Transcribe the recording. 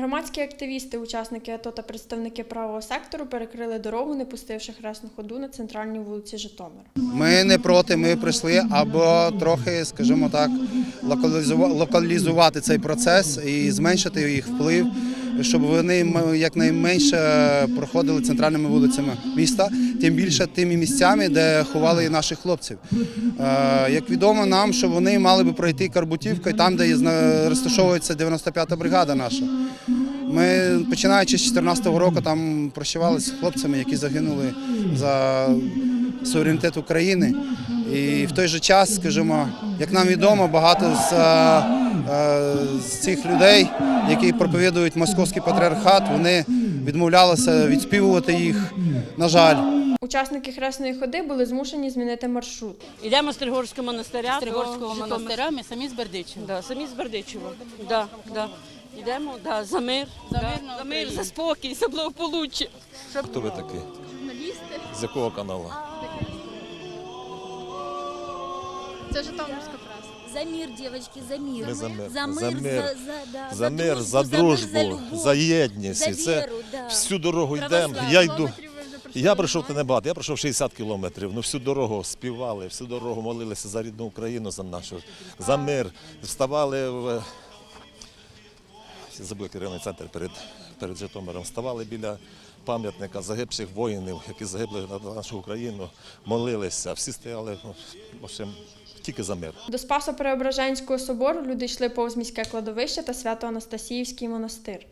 Громадські активісти, учасники АТО та представники правого сектору перекрили дорогу, не пустивши хресну ходу на центральній вулиці Житомира. Ми не проти, ми прийшли або трохи, скажімо так, локалізува- локалізувати цей процес і зменшити їх вплив, щоб вони якнайменше проходили центральними вулицями міста, тим більше тими місцями, де ховали наших хлопців. Е, Як відомо нам, що вони мали би пройти Карбутівкою, там, де розташовується 95-та бригада наша. Ми починаючи з 2014 року там прощавалися з хлопцями, які загинули за суверенітет України. І в той же час, скажімо, як нам відомо, багато з, е, з цих людей, які проповідують московський патріархат, вони відмовлялися відспівувати їх. На жаль. Учасники хресної ходи були змушені змінити маршрут. Йдемо з Тригорського монастиря. Стригорського до Житомир- монастиря, ми самі з Бердичева. Да, самі з Бердичева. Да, да. Йдемо да, за мир, За да, мир за, мир за спокій, за благополуччя. Хто ви такий? Журналісти. З якого каналу? Це Житомирська преса. За мир, девочки, за мир. За мир. За мир, За мир. за, за, да, За мир, за за дружбу, за любов. за єдність. за віру, це да. всю дорогу йдемо. Я йду. Я пройшов не багато, я пройшов 60 кілометрів. Ну всю дорогу співали, всю дорогу молилися за рідну Україну, за нашу, за мир. Вставали в забув який районний центр перед, перед Житомиром. Ставали біля пам'ятника загибших воїнів, які загибли на нашу Україну, молилися. Всі стояли ну, в общем, тільки за мир. До Спасо-Преображенського собору люди йшли повз міське кладовище та Свято-Анастасіївський монастир.